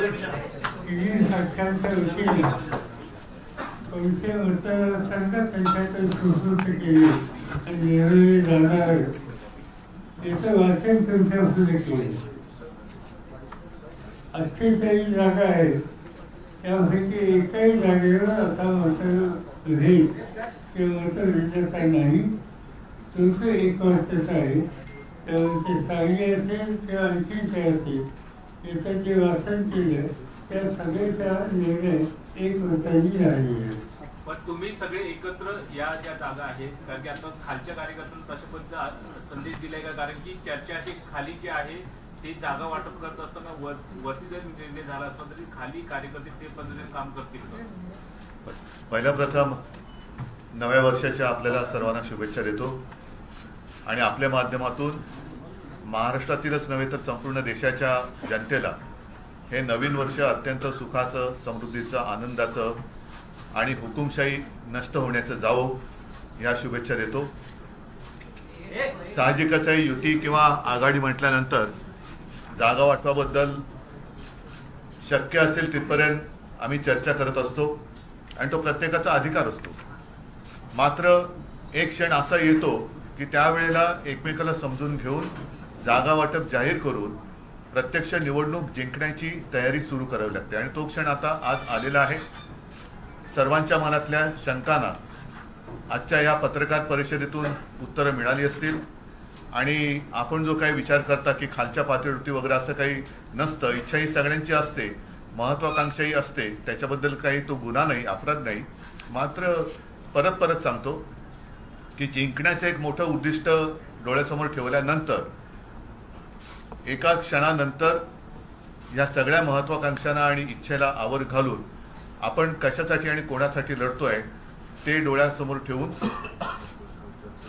तिन्ही साक्षांच्या वतीने पैसे मतदारांना पैशाचं सुसूत केली आणि निवडले जाणार याचं वाचन तुमच्यापुढे केले अठ्ठेचाळीस जागा आहेत त्यापैकी एकाही जागेवर आता मतं घेईल किंवा मतं विजेता नाही तुमचं एक वर्षाचं आहे. त्यामुळे ते साई असेल किंवा आणखी काय असेल. याचं जे वाचन केलं. त्या सगळ्याचा निर्णय एक झालेला आहे पण तुम्ही सगळे एकत्र या ज्या जागा आहेत कारण की आता खालच्या कार्यकर्त्यांना तशा पद्धतीचा संदेश दिलाय का? कारण की चर्चा अशी खाली जी आहे ते जागा वाटप करत असताना वर वरती जरी निर्णय झाला असला तरी खाली कार्यकर्ते ते पद्धतीने काम करतील? पहिल्या प्रथम नव्या वर्षाच्या आपल्याला सर्वांना शुभेच्छा देतो. आणि आपल्या माध्यमातून महाराष्ट्रातीलच नव्हे तर संपूर्ण देशाच्या जनतेला हे नवीन वर्ष अत्यंत सुखाचं समृद्धीचं आनंदाचं आणि हुकुमशाही नष्ट होण्याचं जावो या शुभेच्छा देतो. साहजिकच आहे युती किंवा आघाडी म्हटल्यानंतर जागा वाटपाबद्दल शक्य असेल तिथपर्यंत आम्ही चर्चा करत असतो आणि तो प्रत्येकाचा अधिकार असतो. मात्र एक क्षण असा येतो की त्यावेळेला एकमेकाला समजून घेऊन जागा वाटप जाहीर करून प्रत्यक्ष निवडणूक जिंकण्याची तयारी सुरू करावी लागते. आणि तो क्षण आता आज आलेला आहे. सर्वांच्या मनातल्या शंकांना आजच्या या पत्रकार परिषदेतून उत्तरं मिळाली असतील. आणि आपण जो काही विचार करता की खालच्या पातळीवरती वगैरे असं काही नसतं इच्छा ही सगळ्यांची असते महत्वाकांक्षाही असते त्याच्याबद्दल काही तो गुन्हा नाही अपराध नाही. मात्र परत परत सांगतो की जिंकण्याचं एक मोठं उद्दिष्ट डोळ्यासमोर ठेवल्यानंतर एका क्षणानंतर या सगळ्या महत्वाकांक्षांना आणि इच्छेला आवर घालून आपण कशासाठी आणि कोणासाठी लढतोय ते डोळ्यासमोर ठेवून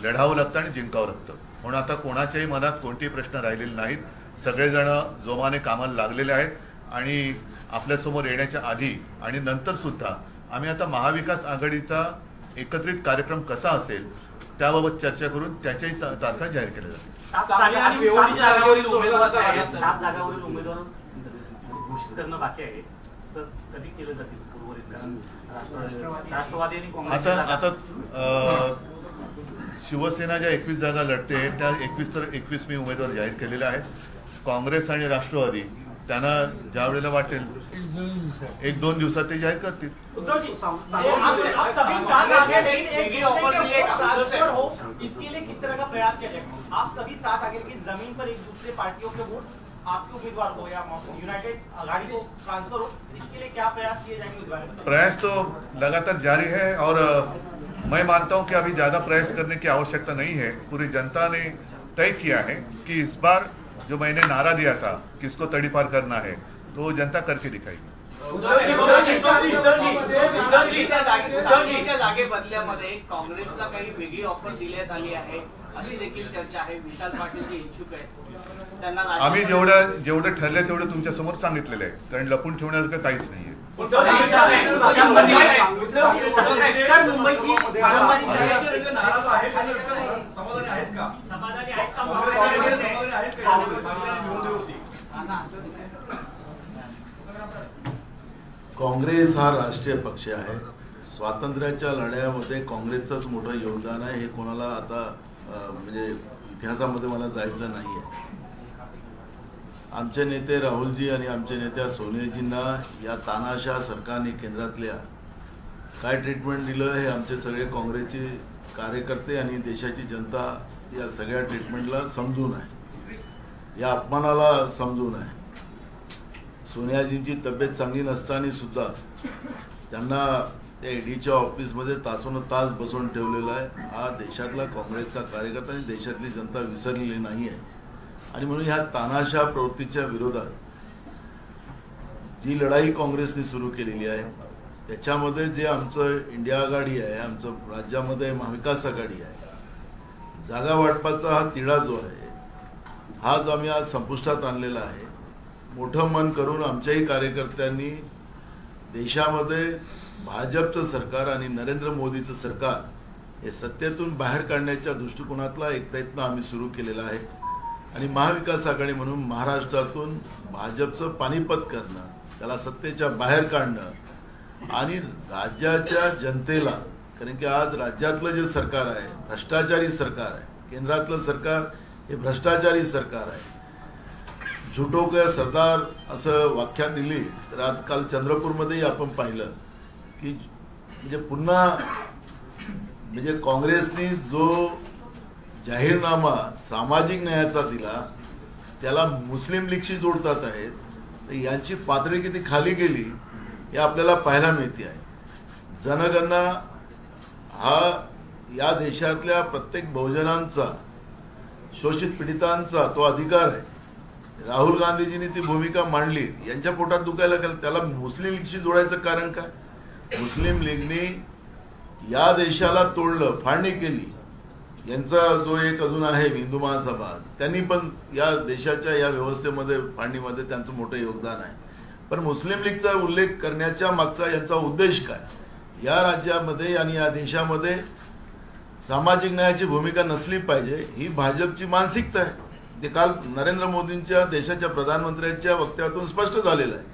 लढावं लागतं आणि जिंकावं लागतं. म्हणून आता कोणाच्याही मनात कोणतेही प्रश्न राहिलेले नाहीत. सगळेजण जोमाने कामाला लागलेले आहेत आणि आपल्यासमोर येण्याच्या आधी आणि नंतर सुद्धा आम्ही आता महाविकास आघाडीचा एकत्रित कार्यक्रम कसा असेल त्याबाबत चर्चा करून त्याच्याही तारखा जाहीर केल्या जातील. सात जागा आणि सात जागावरील उमेदवार जे आहेत. सात जागावरील उमेदवार घोषित करणं बाकी आहे. तर कधी केलं जातील उर्वरित कारण? राष्ट्रवादी. राष्ट्रवादी आणि काँग्रेसच्या आता जागा- आता अ, शिवसेना ज्या एकवीस जागा लढते त्या एकवीस तर एकवीस मी उमेदवार जाहीर केलेले आहेत. काँग्रेस आणि राष्ट्रवादी. त्यांना ज्या वेळेला वाटेल, एक दोन दिवसात ते जाहीर करतील. प्रयास प्रयास तो लगातार जारी है और मैं मानता हूँ कि अभी ज़्यादा प्रयास करने की आवश्यकता नहीं है। पूरी जनता ने तय किया है कि इस बार जो मैंने नारा दिया था किसको तड़ीपार करना है तो वो जनता करके दिखाएगी। उद्धवजीच्या जागे- उद्धवजीच्या जागे बदल्यामध्ये काँग्रेसला काही वेगळी ऑफर देण्यात आली आहे अशी देखील चर्चा आहे विशाल पाटील जे इच्छुक आहेत त्यांना राज्य- आम्ही जेवढं जेवढं ठरलं तेवढं तुमच्यासमोर सांगितलेलं आहे. कारण लपून ठेवण्यासारखं काहीच नाहीये. मुंबईची समाधानी आहेत का? काँग्रेस हा राष्ट्रीय पक्ष आहे. स्वातंत्र्याच्या लढ्यामध्ये काँग्रेसचंच मोठं योगदान आहे हे कोणाला आता म्हणजे इतिहासामध्ये मला जायचं नाही आहे आमचे नेते राहुलजी आणि आमच्या नेत्या सोनियाजींना या तानाशा सरकारने केंद्रातल्या काय ट्रीटमेंट दिलं हे आमचे सगळे काँग्रेसचे कार्यकर्ते आणि देशाची जनता या सगळ्या ट्रीटमेंटला समजून आहे. या अपमानाला समजून आहे सोनियाजींची तब्येत चांगली नसताना सुद्धा त्यांना त्या ईडीच्या ऑफिसमध्ये तासोन तास बसवून ठेवलेला आहे. हा देशातला काँग्रेसचा कार्यकर्ता आणि देशातली जनता विसरलेली नाही आहे. आणि म्हणून ह्या तानाशा प्रवृत्तीच्या विरोधात जी लढाई काँग्रेसने सुरू केलेली आहे त्याच्यामध्ये जे आमचं इंडिया आघाडी आहे आमचं राज्यामध्ये महाविकास आघाडी आहे जागा वाटपाचा हा तिढा जो आहे हा जो आम्ही आज संपुष्टात आणलेला आहे. मोठं मन करून आमच्याही कार्यकर्त्यांनी देशामध्ये भाजपचं सरकार आणि नरेंद्र मोदीचं सरकार हे सत्तेतून बाहेर काढण्याच्या दृष्टिकोनातला एक प्रयत्न आम्ही सुरू केलेला आहे. आणि महाविकास आघाडी म्हणून महाराष्ट्रातून भाजपचं पानिपत करणं त्याला सत्तेच्या बाहेर काढणं आणि राज्याच्या जनतेला कारण की आज राज्यातलं जे सरकार आहे भ्रष्टाचारी सरकार आहे केंद्रातलं सरकार हे भ्रष्टाचारी सरकार आहे. झुटो का सरदार असं व्याख्या दिली तर आजकाल चंद्रपूरमध्येही आपण पाहिलं की म्हणजे पुन्हा म्हणजे काँग्रेसनी जो जाहीरनामा सामाजिक न्यायाचा दिला त्याला मुस्लिम लीगशी जोडतात आहेत तर यांची पातळी किती खाली गेली हे आपल्याला पाहायला मिळते आहे. जनगणना हा या देशातल्या प्रत्येक बहुजनांचा शोषित पीडितांचा तो अधिकार आहे. राहुल गांधीजींनी ती भूमिका मांडली. यांच्या पोटात दुखायला लागलं. त्याला मुस्लिम लीगशी जोडायचं कारण काय? मुस्लिम लीगने या देशाला तोडलं फाळणी केली. यांचा जो एक अजून आहे हिंदू महासभा त्यांनी पण या देशाच्या या व्यवस्थेमध्ये फाळणीमध्ये त्यांचं मोठं योगदान आहे. पण मुस्लिम लीगचा उल्लेख करण्याच्या मागचा यांचा उद्देश काय? या राज्यामध्ये आणि या देशामध्ये सामाजिक न्यायाची भूमिका नसली पाहिजे ही भाजपची मानसिकता आहे. ते काल नरेंद्र मोदींच्या देशाच्या प्रधानमंत्र्यांच्या वक्तव्यातून स्पष्ट झालेलं आहे.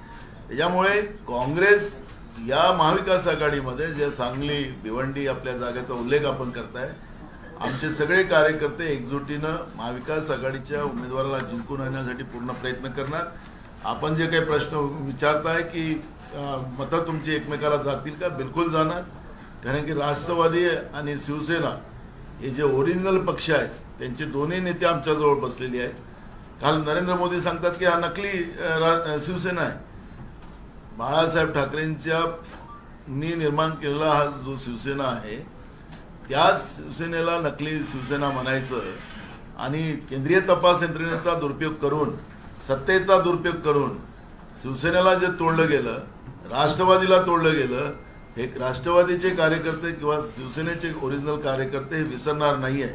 त्याच्यामुळे काँग्रेस या महाविकास आघाडीमध्ये जे सांगली भिवंडी आपल्या जागेचा उल्लेख आपण करताय आमचे सगळे कार्यकर्ते एकजुटीनं महाविकास आघाडीच्या उमेदवाराला जिंकून आणण्यासाठी पूर्ण प्रयत्न करणार. आपण जे काही प्रश्न विचारताय की मतं तुमची एकमेकाला जातील का? बिलकुल जाणार. कारण की राष्ट्रवादी आणि शिवसेना हे जे ओरिजिनल पक्ष आहेत त्यांचे दोन्ही नेते आमच्याजवळ बसलेले आहेत. काल नरेंद्र मोदी सांगतात की हा नकली शिवसेना आहे. बाळासाहेब ठाकरेंच्या नी निर्माण केलेला हा जो शिवसेना आहे त्याच शिवसेनेला नकली शिवसेना म्हणायचं आणि केंद्रीय तपास यंत्रणेचा दुरुपयोग करून सत्तेचा दुरुपयोग करून शिवसेनेला जे तोडलं गेलं राष्ट्रवादीला तोडलं गेलं एक राष्ट्रवादीचे कार्यकर्ते किंवा शिवसेनेचे ओरिजिनल कार्यकर्ते हे विसरणार नाही आहे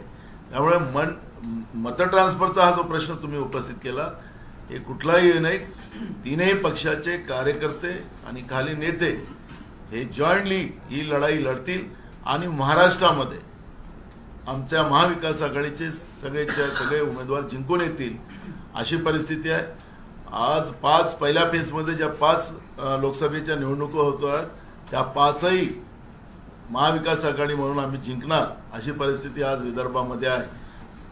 त्यामुळे मन मत ट्रान्सफरचा हा जो प्रश्न तुम्ही उपस्थित केला हे कुठलाही नाही. तीनही पक्षाचे कार्यकर्ते आणि खाली नेते हे जॉईंटली ही लढाई लढतील आणि महाराष्ट्रामध्ये आमच्या महाविकास आघाडीचे सगळेच्या सगळे उमेदवार जिंकून येतील अशी परिस्थिती आहे. आज पाच पहिल्या फेजमध्ये ज्या पाच लोकसभेच्या निवडणुका होतात त्या पाचही महाविकास आघाडी म्हणून आम्ही जिंकणार अशी परिस्थिती आज विदर्भामध्ये आहे.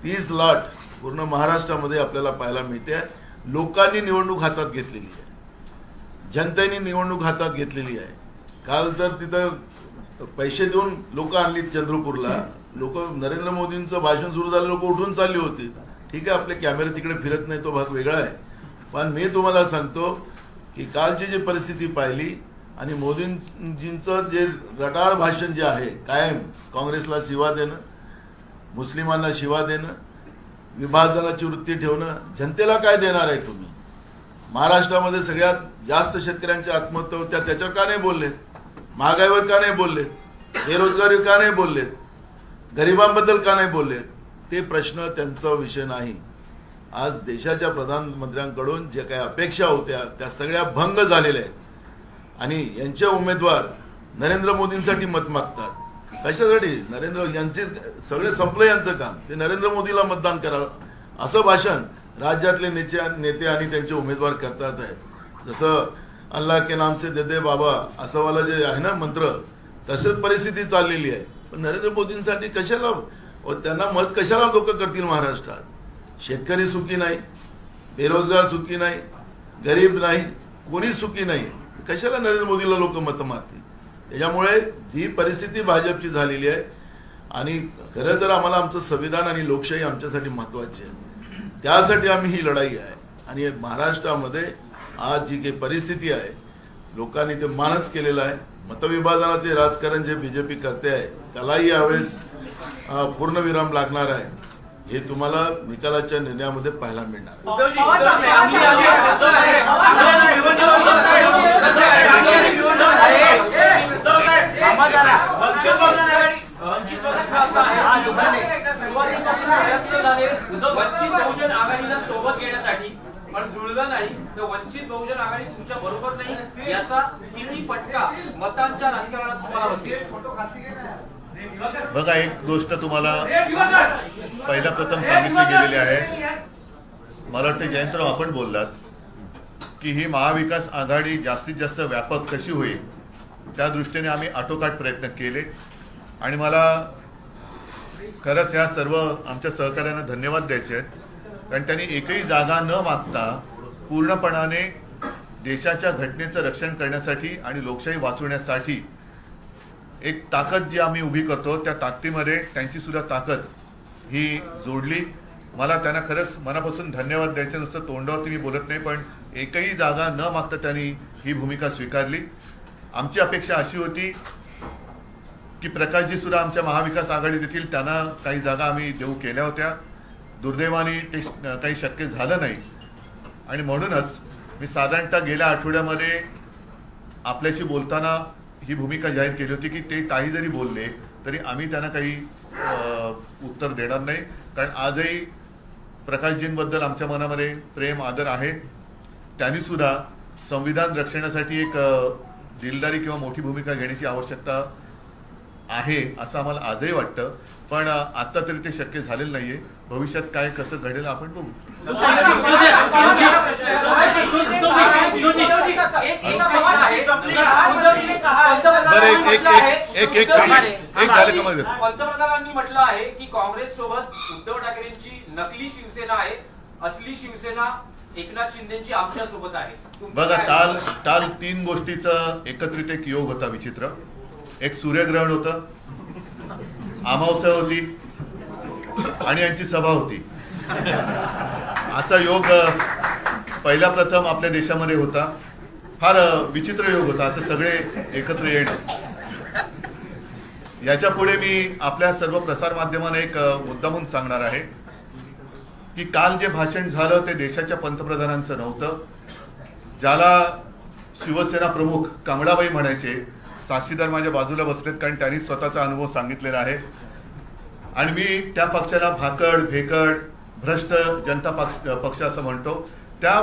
तीस लाट पूर्ण महाराष्ट्रामध्ये आपल्याला पाहायला मिळते. लोकांनी निवडणूक हातात घेतलेली आहे. जनतेने निवडणूक हातात घेतलेली आहे. काल तर तिथं पैसे देऊन लोक आणली चंद्रपूरला. लोक नरेंद्र मोदींचं भाषण सुरू झालं लोक उठून चालली होती. ठीक आहे आपले कॅमेरे तिकडे फिरत नाही तो भाग वेगळा आहे. पण मी तुम्हाला सांगतो की कालची जी परिस्थिती पाहिली आणि मोदींजींचं जे रटाळ भाषण जे आहे कायम काँग्रेसला शिवा देणं मुस्लिमांना शिवा देणं विभाजनाची वृत्ती ठेवणं जनतेला काय देणार आहे तुम्ही? महाराष्ट्रामध्ये सगळ्यात जास्त शेतकऱ्यांच्या आत्महत्या होत्या त्याच्यावर का नाही बोलले महागाईवर का नाही बोलले बेरोजगारी का नाही बोललेत? गरिबांबद्दल का नाही बोलले ते प्रश्न त्यांचा विषय नाही. आज देशाच्या प्रधानमंत्र्यांकडून जे काही अपेक्षा होत्या त्या सगळ्या भंग झालेल्या आहेत. आणि यांचे उमेदवार नरेंद्र मोदींसाठी मत मागतात. कशासाठी? नरेंद्र यांचे सगळे संपलं यांचं काम. ते नरेंद्र मोदीला मतदान करावं. असं भाषण राज्यातले नेते नेते आणि त्यांचे उमेदवार करतात आहेत जसं अल्लाह के नाम से दे दे बाबा असं वाला जे आहे ना मंत्र तसंच परिस्थिती चाललेली आहे. पण नरेंद्र मोदींसाठी कशाला? व त्यांना मत कशाला लोक करतील महाराष्ट्रात? शेतकरी सुखी नाही बेरोजगार सुखी नाही गरीब नाही कोणी सुखी नाही. कशाला नरेंद्र मोदीला लोक मतं मारतील? त्याच्यामुळे जी परिस्थिती भाजपची झालेली आहे आणि खरं तर आम्हाला आमचं संविधान आणि लोकशाही आमच्यासाठी महत्वाची आहे. त्यासाठी आम्ही ही लढाई आहे. आणि महाराष्ट्रामध्ये आज जी काही परिस्थिती आहे लोकांनी ते मानस केलेलं आहे. मतविभाजनाचे राजकारण जे बीजेपी करते आहे त्यालाही यावेळेस पूर्णविराम लागणार आहे. हे तुम्हाला निकालाच्या निर्णयामध्ये पाहायला मिळणार. वंचित बहुजन वंचित आघाडीला सोबत घेण्यासाठी पण जुळलं नाही तर वंचित बहुजन आघाडी तुमच्या बरोबर नाही याचा किती फटका मतांच्या राजकारणात तुम्हाला बसेल बघा एक गोष्ट तुम्हाला पहिला प्रथम सांगितली गेलेली आहे. मला वाटतं जयंतराव आपण बोललात की ही महाविकास आघाडी जास्तीत जास्त व्यापक कशी होईल त्या दृष्टीने आम्ही आटोकाट प्रयत्न केले. आणि मला खरंच ह्या सर्व आमच्या सहकाऱ्यांना धन्यवाद द्यायचे आहेत. कारण त्यांनी एकही जागा न मागता पूर्णपणाने देशाच्या घटनेचं रक्षण करण्यासाठी आणि लोकशाही वाचवण्यासाठी एक ताकद जी आम्ही उभी करतो त्या ताकदीमध्ये त्यांची सुद्धा ताकद ही जोडली. मला त्यांना खरंच मनापासून धन्यवाद द्यायचे नुसतं तोंडावरती मी बोलत नाही पण एकही जागा न मागता त्यांनी ही भूमिका स्वीकारली. आमची अपेक्षा अशी होती की प्रकाशजी सुद्धा आमच्या महाविकास आघाडीत येथील त्यांना काही जागा आम्ही देऊ केल्या होत्या. दुर्दैवाने ते श- काही शक्य झालं नाही. आणि म्हणूनच मी साधारणतः गेल्या आठवड्यामध्ये आपल्याशी बोलताना ही भूमिका जाहीर केली होती की ते काही जरी बोलले तरी आम्ही त्यांना काही उत्तर देणार नाही. कारण आजही प्रकाशजींबद्दल आमच्या मनामध्ये प्रेम आदर आहे. त्यांनी सुद्धा संविधान रक्षणासाठी एक दिलदारी किंवा मोठी भूमिका घेण्याची आवश्यकता आहे असं आम्हाला आजही वाटतं. पण आत्ता तरी ते शक्य झालेलं नाहीये. भविष्यात काय कसं घडेल आपण बघू पंतप्रधानांनी म्हटलं आहे की काँग्रेस सोबत उद्धव ठाकरेंची नकली शिवसेना आहे असली शिवसेना एकनाथ शिंदेची आमच्यासोबत आहे बघा काल? काल तीन गोष्टीचा एकत्रित एक योग होता विचित्र एक सूर्यग्रहण होतं अमावस्या होती आणि यांची सभा होती. असा योग पहिल्या पहिला प्रथम आपल्या देशामध्ये होता. फार विचित्र योग होता असं सगळे एकत्र येणं. याच्यापुढे मी आपल्या सर्व प्रसार माध्यमांना एक मुद्दा म्हणून सांगणार आहे की काल जे भाषण झालं ते देशाच्या पंतप्रधानांचं नव्हतं. ज्याला शिवसेना प्रमुख कमळाबाई म्हणायचे साक्षीदार माझ्या बाजूला बसलेत कारण त्यांनी स्वतःचा अनुभव सांगितलेला आहे. आणि मी त्या पक्षाला भाकड भेकड भ्रष्ट जनता पक्ष पक्ष असं म्हणतो. त्या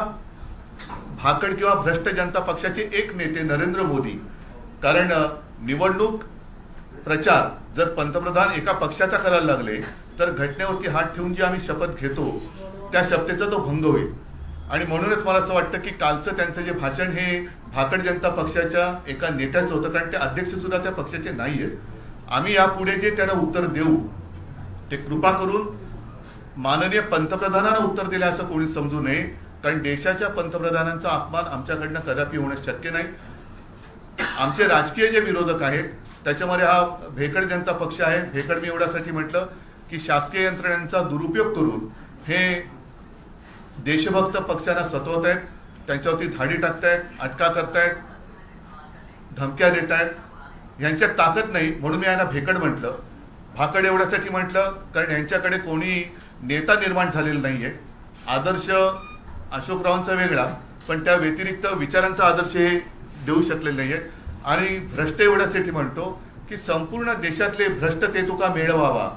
भाकड किंवा भ्रष्ट जनता पक्षाचे एक नेते नरेंद्र मोदी. कारण निवडणूक प्रचार जर पंतप्रधान एका पक्षाचा करायला लागले तर घटनेवरती हात ठेवून जी आम्ही शपथ घेतो त्या शपथेचा तो भंग होईल. आणि म्हणूनच मला असं वाटतं की कालचं त्यांचं जे भाषण हे भाकड जनता पक्षाच्या एका नेत्याचं होतं कारण ते अध्यक्ष सुद्धा त्या पक्षाचे नाही आहेत आम्ही यापुढे जे त्यांना उत्तर देऊ ते कृपा करून माननीय पंतप्रधानांना उत्तर दिले असं कोणी समजू नये कारण देशाच्या पंतप्रधानांचा अपमान आमच्याकडनं कदापि होणं शक्य नाही. आमचे राजकीय जे विरोधक आहेत त्याच्यामध्ये हा भेकड जनता पक्ष आहे. भेकड मी एवढ्यासाठी म्हटलं की शासकीय यंत्रणेचा दुरुपयोग करून हे देशभक्त पक्षांना सतवत आहेत त्यांच्यावरती धाडी टाकतायत अटका करतायत धमक्या देत आहेत यांच्यात ताकद नाही म्हणून मी यांना भेकड म्हटलं. भाकड एवढ्यासाठी म्हटलं कारण यांच्याकडे कोणी नेता निर्माण झालेला नाही आहे आदर्श अशोकरावांचा वेगळा पण त्या व्यतिरिक्त विचारांचा आदर्श हे देऊ शकलेले नाही आहे आणि भ्रष्ट एवढ्यासाठी म्हणतो की संपूर्ण देशातले भ्रष्ट ते तुका मिळवावा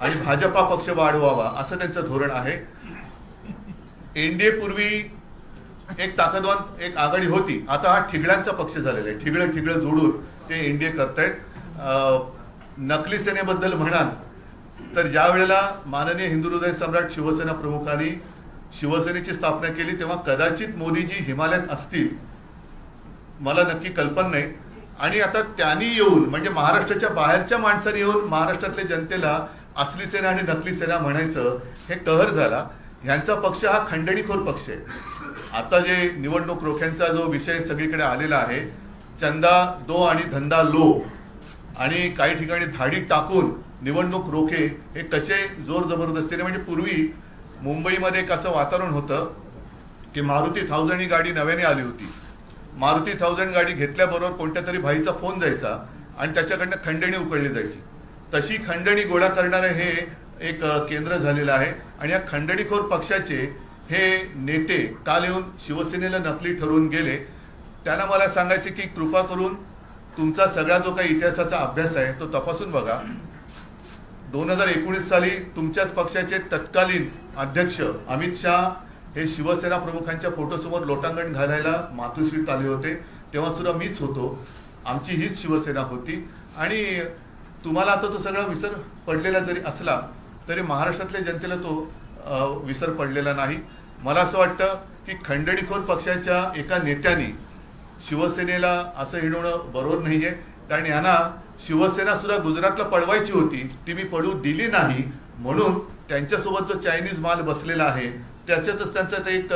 आणि भाजपा पक्ष वाढवावा असं त्यांचं धोरण आहे. एनडीए पूर्वी एक ताकदवान एक आघाडी होती. आता हा ठिगळ्यांचा पक्ष झालेला आहे. ठिगळं ठिगळं जोडून ते एनडीए करतायत. नकली सेनेबद्दल म्हणाल तर ज्या वेळेला माननीय हिंदू हृदय सम्राट शिवसेना प्रमुखांनी शिवसेनेची स्थापना केली तेव्हा कदाचित मोदीजी हिमालयात असतील. मला नक्की कल्पना नाही. आणि आता त्यांनी येऊन म्हणजे महाराष्ट्राच्या बाहेरच्या माणसांनी येऊन महाराष्ट्रातल्या जनतेला असली सेना आणि नकली सेना म्हणायचं हे कहर झाला. ह्यांचा पक्ष हा खंडणीखोर पक्ष आहे. आता जे निवडणूक रोख्यांचा जो विषय सगळीकडे आलेला आहे चंदा दो आणि धंदा लो आणि काही ठिकाणी धाडी टाकून निवडणूक रोखे हे कसे जोर जबरदस्तीने म्हणजे पूर्वी मुंबईमध्ये एक असं वातावरण होतं की मारुती थाउजंड ही गाडी नव्याने आली होती. मारुती थाउजंड गाडी घेतल्याबरोबर कोणत्या तरी भाईचा फोन जायचा आणि त्याच्याकडनं खंडणी उकळली जायची. तशी खंडणी गोळा करणारं हे एक केंद्र झालेलं आहे. आणि या खंडणीखोर पक्षाचे हे नेते काल येऊन शिवसेनेला नकली ठरवून गेले. त्यांना मला सांगायचे की कृपा करून तुमचा सगळा जो काही इतिहासाचा अभ्यास आहे तो तपासून बघा. दोन हजार एकोणीस साली तुमच्याच पक्षाचे तत्कालीन अध्यक्ष अमित शहा हे शिवसेना प्रमुखांच्या फोटोसमोर लोटांगण घालायला मातोश्रीत आले होते. तेव्हा सुद्धा मीच होतो. आमची हीच शिवसेना होती. आणि तुम्हाला आता तो सगळा विसर पडलेला जरी असला तरी महाराष्ट्रातल्या जनतेला तो विसर पडलेला नाही. मला असं वाटतं की खंडणीखोर पक्षाच्या एका नेत्याने शिवसेनेला असं हिणवणं बरोबर नाहीये कारण यांना शिवसेना सुद्धा गुजरातला पळवायची होती ती मी पळू दिली नाही म्हणून त्यांच्यासोबत जो चायनीज माल बसलेला आहे त्याच्यातच त्यांचं ते एक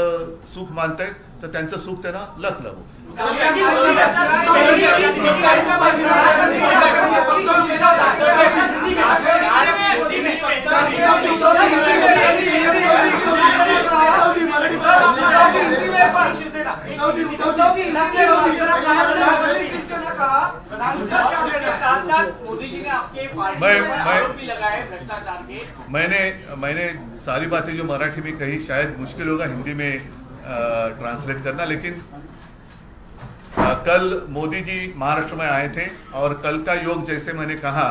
सुख मानतायत तर त्यांचं सुख त्यांना लख लागू मैंने मैंने सारी बातें जो मराठी में कही शायद मुश्किल होगा हिंदी में ट्रांसलेट करना लेकिन अ, कल मोदी जी महाराष्ट्र में आए थे और कल का योग जैसे मैंने कहा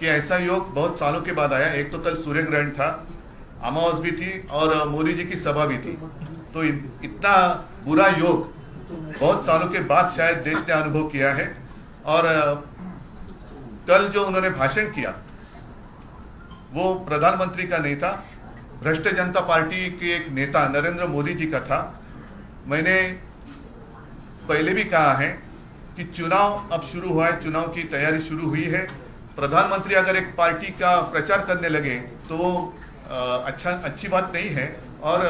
कि ऐसा योग बहुत सालों के बाद आया। एक तो कल सूर्य ग्रहण था अमावस भी थी और मोदी जी की सभा भी थी। तो इतना बुरा योग बहुत सालों के बाद शायद देश ने अनुभव किया है। और कल जो उन्होंने भाषण किया वो प्रधानमंत्री का नहीं था भ्रष्ट जनता पार्टी के एक नेता नरेंद्र मोदी जी का था। मैंने पहले भी कहा है कि चुनाव अब शुरू हुआ है चुनाव की तैयारी शुरू हुई है। प्रधानमंत्री अगर एक पार्टी का प्रचार करने लगे तो वो अच्छा अच्छी बात नहीं है। और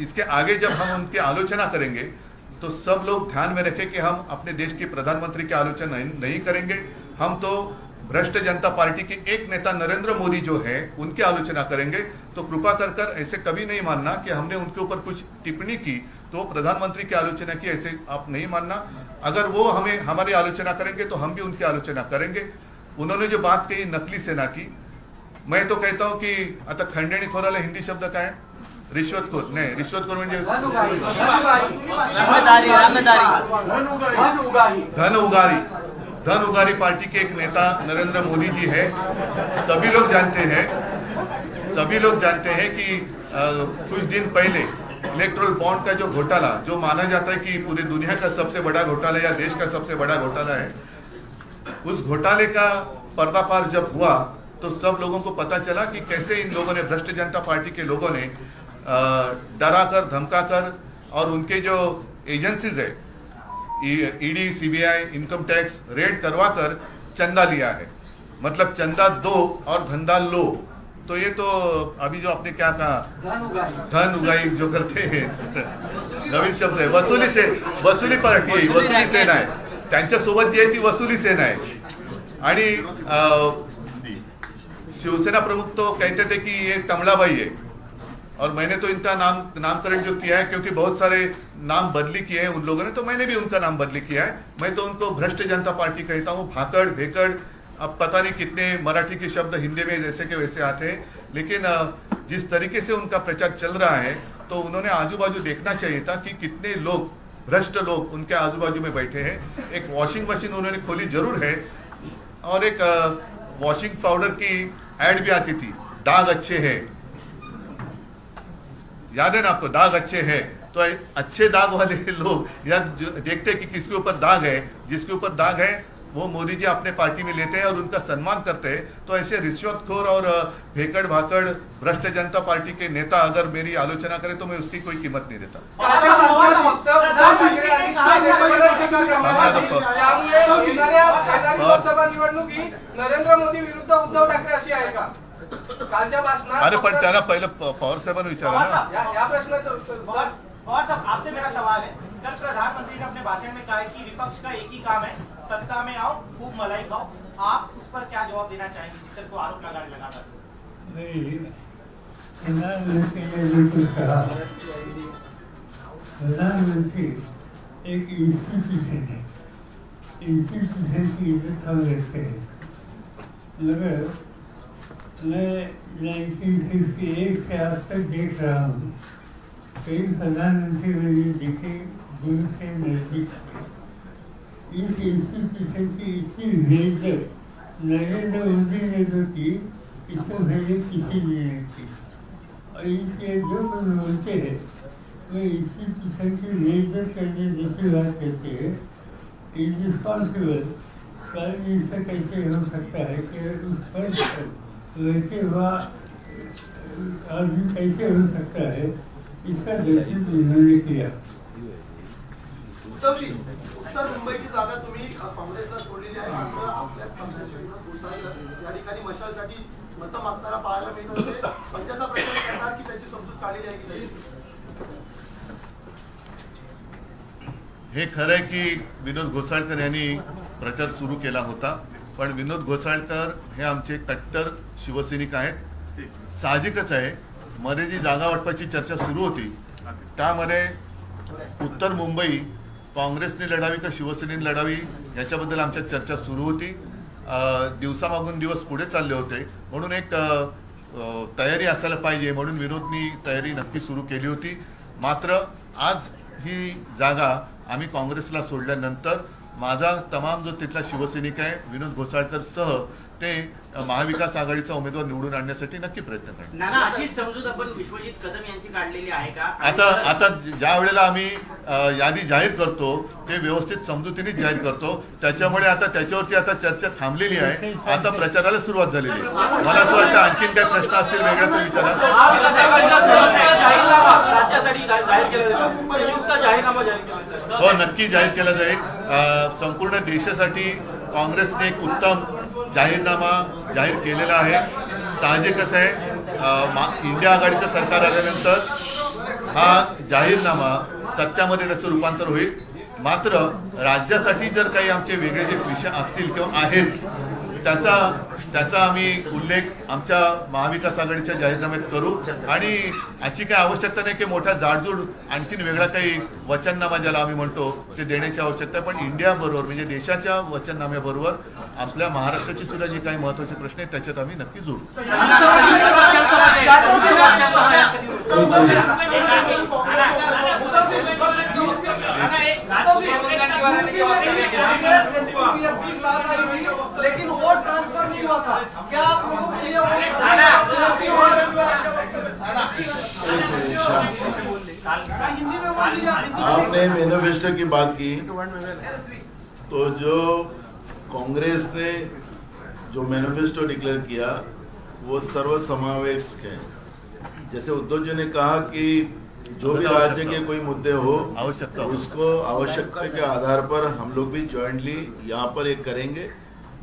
इसके आगे जब हम उनकी आलोचना करेंगे तो सब लोग ध्यान में रखें कि हम अपने देश के प्रधानमंत्री की आलोचना नहीं, करेंगे। हम तो भ्रष्ट जनता पार्टी के एक नेता नरेंद्र मोदी जो है उनकी आलोचना करेंगे। तो कृपा कर कर ऐसे कभी नहीं मानना कि हमने उनके ऊपर कुछ टिप्पणी की तो प्रधानमंत्री की आलोचना की ऐसे आप नहीं मानना। अगर वो हमें हमारी आलोचना करेंगे तो हम भी उनकी आलोचना करेंगे। उन्होंने जो बात कही नकली सेना की मैं तो कहता हूँ कि आता खंडणी खोराला हिंदी शब्द का काय रिश्वतखोर नाही रिश्वतखोर म्हणजे धन उगारी धन उगारी पार्टी के एक नेता नरेंद्र मोदी जी है। सभी लोग जानते हैं सभी लोग जानते हैं कि अ, कुछ दिन पहले इलेक्ट्रोल बॉन्ड का जो घोटाला जो माना जाता है कि पूरी दुनिया का सबसे बड़ा घोटाला या देश का सबसे बड़ा घोटाला है उस घोटाले का पर्दाफाश जब हुआ तो सब लोगों को पता चला कि कैसे इन लोगों ने भ्रष्ट जनता पार्टी के लोगों ने डरा कर धमका कर और उनके जो एजेंसीज है ED CBI income tax raid करवा कर चंदा लिया है। मतलब चंदा दो और धंधा लो। तो ये तो अभी जो आपने क्या कहा? धन उगाई जो करते हैं। नवीन शब्द आहे वसुली से वसुली पार्टी आहे वसुली सेना आहे। त्यांच्यासोबत जी आहे ती वसुली सेना आहे। आणि शिवसेना प्रमुख तो कहते थे कि ये कमलाबाई है। और मैंने तो इनका नाम, नामकरण जो किया है, क्योंकि बहुत सारे नाम बदली किए हैं उन लोगों ने तो मैंने भी उनका नाम बदली किया है। मैं तो उनको भ्रष्ट जनता पार्टी कहता हूँ, भाकड़, भेकड़, अब पता नहीं कितने मराठी के शब्द हिंदी में जैसे के वैसे आते हैं, लेकिन जिस तरीके से उनका प्रचार चल रहा है तो उन्होंने आजू बाजू देखना चाहिए था कि कितने लोग, भ्रष्ट लोग उनके आजू बाजू में बैठे हैं। एक वॉशिंग मशीन उन्होंने खोली ज़रूर है, और एक वॉशिंग पाउडर की एड भी आती थी, दाग अच्छे हैं। याद है ना आपको दाग अच्छे हैं तो अच्छे दाग वाले लोग या देखते हैं कि किसके ऊपर दाग है जिसके ऊपर दाग है वो मोदी जी अपने पार्टी में लेते हैं और उनका सम्मान करते हैं। तो ऐसे रिश्वतखोर और भेकड़ भाकड़ भ्रष्ट जनता पार्टी के नेता अगर मेरी आलोचना करें तो मैं उसकी कोई कीमत नहीं देता। निवडणुकीत नरेंद्र मोदी विरुद्ध उद्धव ठाकरे अशी आहे का कालच्या भाषणात अरे पण त्याला पहिलं पवार साहेबांना विचारा ना. या या प्रश्नाचं उत्तर और साहब आपसे मेरा सवाल है। कल प्रधानमंत्री ने अपने भाषण में कहा है कि विपक्ष का एक ही काम है सत्ता में आओ खूब मलाई खाओ। आप उस पर क्या जवाब देना चाहेंगे? जिस तरह से वो आरोप लगा लगातार। नहीं प्रधानमंत्री ने बिल्कुल कहा प्रधानमंत्री एक इंस्टीट्यूशन है। इंस्टीट्यूशन की इज़्ज़त हम रखते हैं। मगर मैं 1961 से आज तक देख रहा हूँ। कई प्रधानमंत्री मैंने देखे दूर से नजदीक इस इंस्टीट्यूशन की इतनी बेइज्जत नरेंद्र मोदी ने जो की इसको पहले किसी ने नहीं की और इसलिए जो लोग बोलते हैं वो इंस्टीट्यूशन की बेइज्जत करने जैसी बात करते हैं इज रिस्पॉन्सिबल प्राइम मिनिस्टर कैसे हो सकता है कि उस पर हुआ आदमी कैसे हो सकता है इसका दर्शन उन्होंने किया। उत्तर मुंबईची जागा तुम्ही अ, काँग्रेसला सोडलेली आहे. मात्र आपल्याच पक्षाचे विनोद घोसाळकर या ठिकाणी मशालसाठी मतं मागताना पाहायला मिळत होते. पंचाचा प्रश्न करणार की त्याची समजूत काढलेली आहे की नाही? हे खरं आहे की विनोद घोसाळकर यांनी प्रचार सुरू केला होता. पण विनोद घोसाळकर हे आमचे कट्टर शिवसैनिक आहेत. साहजिकच आहे. मध्ये जी जागा वाटपाची चर्चा सुरू होती. त्यामध्ये उत्तर मुंबई काँग्रेसने लढावी का शिवसेनेने लढावी याच्याबद्दल आमच्या चर्चा सुरू होती. दिवसामागून दिवस पुढे चालले होते. म्हणून एक तयारी असायला पाहिजे म्हणून विनोदनी तयारी नक्की सुरू केली होती. मात्र आज ही जागा आम्ही काँग्रेसला सोडल्यानंतर माझा तमाम जो तिथला शिवसैनिक आहे विनोद घोसाळकर सह ते महाविकास आघाडीचा उमेदवार निवडून आणण्यासाठी नक्की प्रयत्न करणार. अशीच समजूत आपण विश्वजित कदम यांची काढलेली आहे का? आता आता ज्या वेळेला आम्ही यादी जाहीर करतो ते व्यवस्थित समजुतीनेच जाहीर करतो. त्याच्यामुळे आता त्याच्यावरती आता चर्चा थांबलेली आहे. आता प्रचाराला सुरुवात झालेली आहे. मला असं वाटतं आणखीन काही प्रश्न असतील वेगळ्या तर विचारा. जाहीरनामा जाहीर केला जाहीरनामा जाहीर हो नक्की जाहीर केला जाईल. संपूर्ण देशासाठी काँग्रेसने एक उत्तम जाहीरनामा जाहीर केलेला आहे. साहजिकच आहे मा- इंडिया आघाडीचं सरकार आल्यानंतर हा जाहीरनामा सत्यामध्ये त्याचं रूपांतर होईल. मात्र राज्यासाठी जर काही आमचे वेगळे जे विषय असतील किंवा आहेत त्याचा त्याचा आम्ही उल्लेख आमच्या महाविकास आघाडीच्या जाहीरनाम्यात करू. आणि अशी काही आवश्यकता नाही की मोठा जाडजूड आणखीन वेगळा काही वचननामा ज्याला आम्ही म्हणतो ते देण्याची आवश्यकता पण इंडिया बरोबर म्हणजे देशाच्या वचननाम्याबरोबर आपल्या महाराष्ट्राची सुद्धा जी काही महत्त्वाचे प्रश्न आहेत त्याच्यात आम्ही नक्की जोडू. हुआ था। क्या आप लोगों के लिए आपने मैनिफेस्टो की बात की। तो जो कांग्रेस ने जो मैनिफेस्टो डिक्लेयर किया वो सर्वसमावेश है। जैसे उद्धव जी ने कहा कि जो भी राज्य के कोई मुद्दे हो आवश्यकता। उसको आवश्यकता के आधार पर हम लोग भी ज्वाइंटली यहाँ पर एक करेंगे।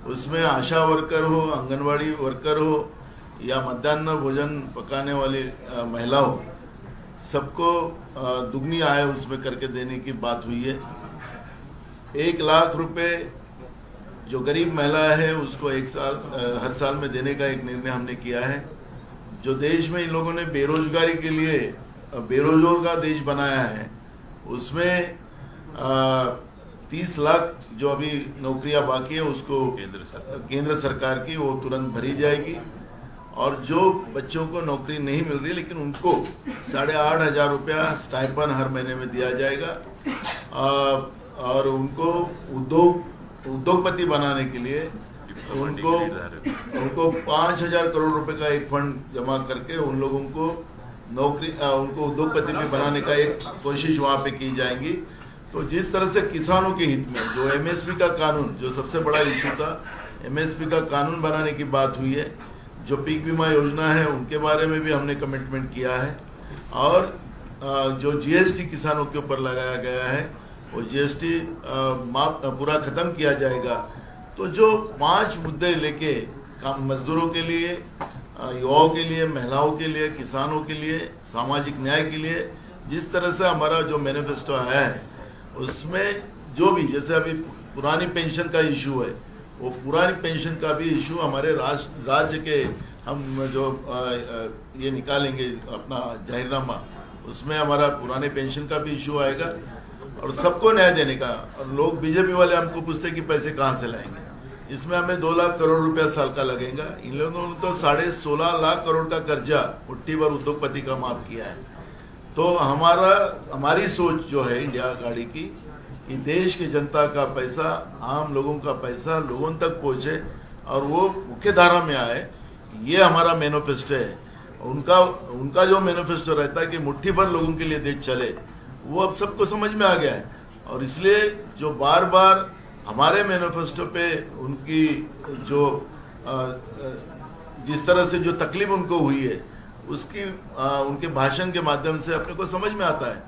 उसमें आशा वर्कर हो, आंगनवाड़ी वर्कर हो, या मध्यान्ह भोजन पकाने वाली महिला हो, सबको दुगनी आय उसमें करके देने की बात हुई है। एक लाख रुपए जो गरीब महिला है, उसको एक साल हर साल में देने का एक निर्णय हमने किया है। जो देश में इन लोगों ने बेरोजगारी के लिए बेरोजगार का देश बनाया है, उसमें तीस लाख जो अभी नौकरियाँ बाकी है उसको केंद्र सरकार। की वो तुरंत भरी जाएगी। और जो बच्चों को नौकरी नहीं मिल रही लेकिन उनको साढ़े आठ हज़ार रुपया स्टाइपन हर महीने में दिया जाएगा। अ, और उनको उद्योग उद्योगपति बनाने के लिए उनको उनको पाँच हज़ार करोड़ रुपए का एक फंड जमा करके उन लोगों को नौकरी उनको उद्योगपति भी बनाने का एक कोशिश वहाँ पे की जाएगी। तो जिस तरह से किसानों के हित में, जो एमएसपी का कानून, जो सबसे बड़ा इशू था एमएसपी का कानून बनाने की बात हुई है, जो पीक बीमा योजना है, उनके बारे में भी हमने कमिटमेंट किया है। और जो जीएसटी किसानों के ऊपर लगाया गया है, वो जीएसटी माफ़, पूरा खत्म किया जाएगा। तो जो पाँच मुद्दे लेके काम, मजदूरों के लिए युवाओं के लिए, महिलाओं के लिए, किसानों के लिए, सामाजिक न्याय के लिए, जिस तरह से हमारा जो मैनिफेस्टो आया है उसमें जो भी जैसे अभी पुरानी पेंशन का इशू है वो पुरानी पेंशन का भी इशू हमारे राज्य के हम जो अ, अ, ये निकालेंगे अपना जाहिरनामा उसमें हमारा पुराने पेंशन का भी इशू आएगा और सबको न्याय देने का। और लोग बीजेपी वाले हमको पूछते कि पैसे कहाँ से लाएँगे। इसमें हमें दो लाख करोड़ रुपया साल का लगेगा। इन लोगों ने तो साढ़े सोलह लाख करोड़ का कर्जा मुट्ठी भर उद्योगपति का माफ़ किया है। तो हमारा, हमारी सोच जो है इंडिया गाड़ी की, कि देश की जनता का पैसा, आम लोगों का पैसा लोगों तक पहुँचे और वो मुख्य धारा में आए, ये हमारा मैनिफेस्टो है। उनका उनका जो मैनिफेस्टो रहता है कि मुट्ठी भर लोगों के लिए देश चले, वो अब सबको समझ में आ गया है। और इसलिए जो बार बार हमारे मैनिफेस्टो पे उनकी जो जिस तरह से जो तकलीफ़ उनको हुई है उसकी आ, उनके भाषण के माध्यम से अपने को समझ में आता है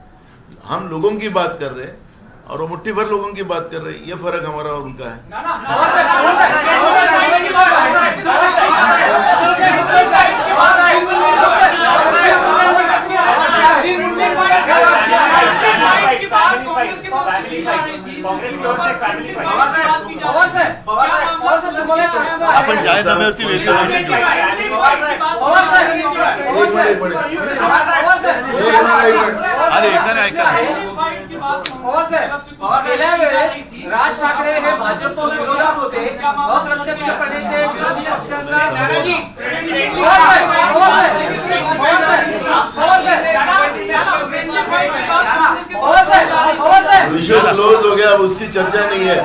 हम लोगों की बात कर रहे हैं और वो मुट्ठी भर लोगों की बात कर रहे हैं ये फ़र्क हमारा और उनका है ना, ना, पवार आपण वेगळी. मिनिट. एक मिनिट अरे एकाने ऐका गेल्या वेळेस राज ठाकरे हे भाजप विरोधात होते. अप्रत्यक्षपणे ते विरोधी पक्षांना विषय क्लोज हो गया उसकी चर्चा नहीं है।